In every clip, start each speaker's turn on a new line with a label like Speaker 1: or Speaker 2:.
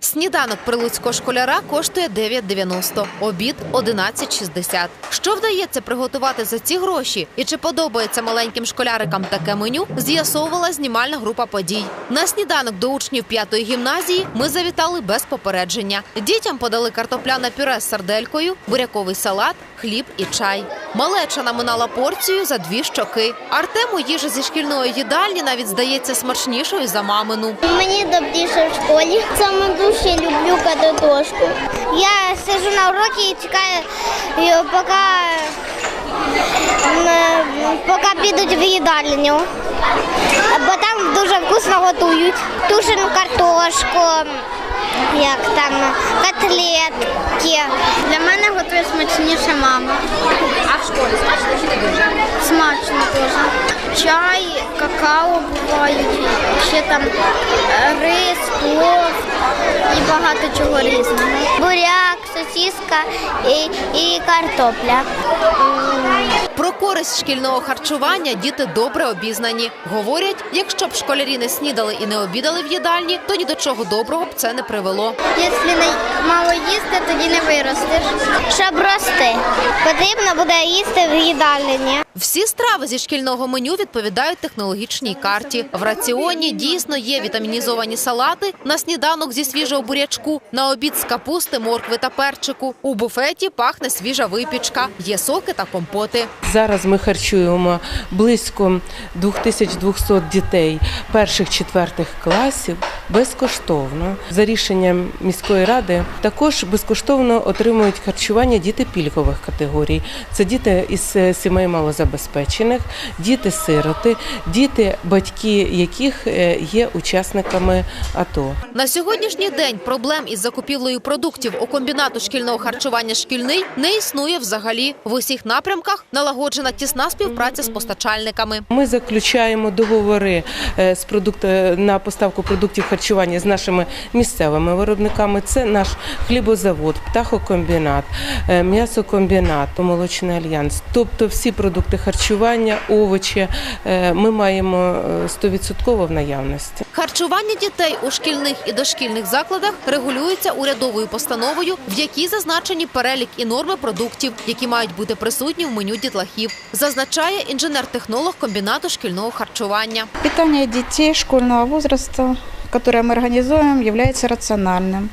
Speaker 1: Сніданок прилуцького школяра коштує 9,90, обід 11,60. Що вдається приготувати за ці гроші і чи подобається маленьким школярикам таке меню, з'ясовувала знімальна група подій. На сніданок до учнів п'ятої гімназії ми завітали без попередження. Дітям подали картопляне пюре з сарделькою, буряковий салат, хліб і чай. Малеча наминала порцію за дві щоки. Артему їжа зі шкільної їдальні навіть здається смачнішою за мамину.
Speaker 2: Мені добріше в школі. Саме дуже люблю картошку. Я сижу на уроці і чекаю, е, поки, поки підуть в їдальню. Бо там дуже вкусно готують. Тушену картошку, як там котлетки. Для мене готує смачніше мама.
Speaker 3: В школі смачно чи не дуже?
Speaker 2: Смачно дуже. Чай, какао бувають, ще там е, рис, плов і багато чого різного. Буряк, сосіска і, і картопля.
Speaker 1: Про користь шкільного харчування діти добре обізнані. Говорять, якщо б школярі не снідали і не обідали в їдальні, то ні до чого доброго б це не привело.
Speaker 2: Якщо не мало їсти, тоді не виростеш. Щоб рости, потрібно буде їсти в їдальні.
Speaker 1: Всі страви зі шкільного меню відповідають технологічній карті. В раціоні дійсно є вітамінізовані салати на сніданок зі свіжого бурячку, на обід з капусти, моркви та перчику. У буфеті пахне свіжа випічка, є соки та компоти.
Speaker 4: Зараз ми харчуємо близько 2200 дітей перших четвертих класів безкоштовно. За рішенням міської ради також безкоштовно отримують харчування діти пільгових категорій. Це діти із е, сімей малозабезпечених, діти-сироти, діти, батьки яких е, є учасниками АТО.
Speaker 1: На сьогоднішній день проблем із закупівлею продуктів у комбінату шкільного харчування шкільний не існує взагалі. В усіх напрямках налагоджена тісна співпраця з постачальниками.
Speaker 4: Ми заключаємо договори е, з продукт на поставку продуктів харчування з нашими місцевими виробниками. Це наш хлібозавод, птахокомбінат, е, м'ясокомбінат, молочний альянс. Тобто всі продукти харчування, овочі е, ми маємо е, 100% в наявності.
Speaker 1: Харчування дітей у шкільних і дошкільних закладах регулюється урядовою постановою, в якій зазначені перелік і норми продуктів, які мають бути присутні в меню дітлахів, зазначає інженер-технолог комбінату шкільного харчування.
Speaker 5: Питание детей школьного возраста, которое мы организуем, является рациональным.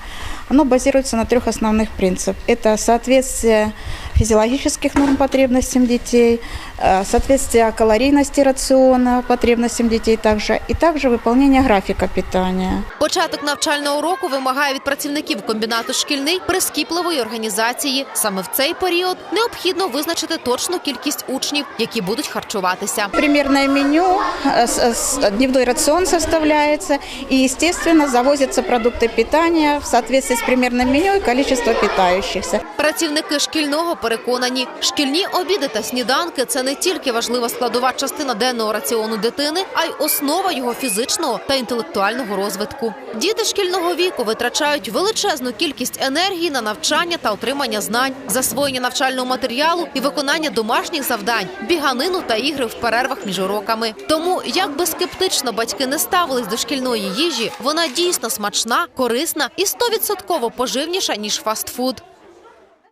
Speaker 5: Оно базируется на трех основных принципах. Это соответствие физиологических норм потребностям детей, э, соответствие калорийности рациона потребностям детей также, и также выполнение графика питания.
Speaker 1: Початок навчального року вимагає від працівників комбінату шкільний прискіпливої організації. Саме в цей період необхідно визначити точну кількість учнів, які будуть харчуватися.
Speaker 5: Примерное меню, э, с- с- дневной рацион составляется, и, естественно, завозятся продукты питания в соответствии с примерным меню и количество питающихся.
Speaker 1: Працівники шкільного переконані, шкільні обіди та сніданки це не тільки важлива складова частина денного раціону дитини, а й основа його фізичного та інтелектуального розвитку. Діти шкільного віку витрачають величезну кількість енергії на навчання та отримання знань, засвоєння навчального матеріалу і виконання домашніх завдань, біганину та ігри в перервах між уроками. Тому, як би скептично батьки не ставились до шкільної їжі, вона дійсно смачна, корисна і стовідсотково поживніша ніж фастфуд.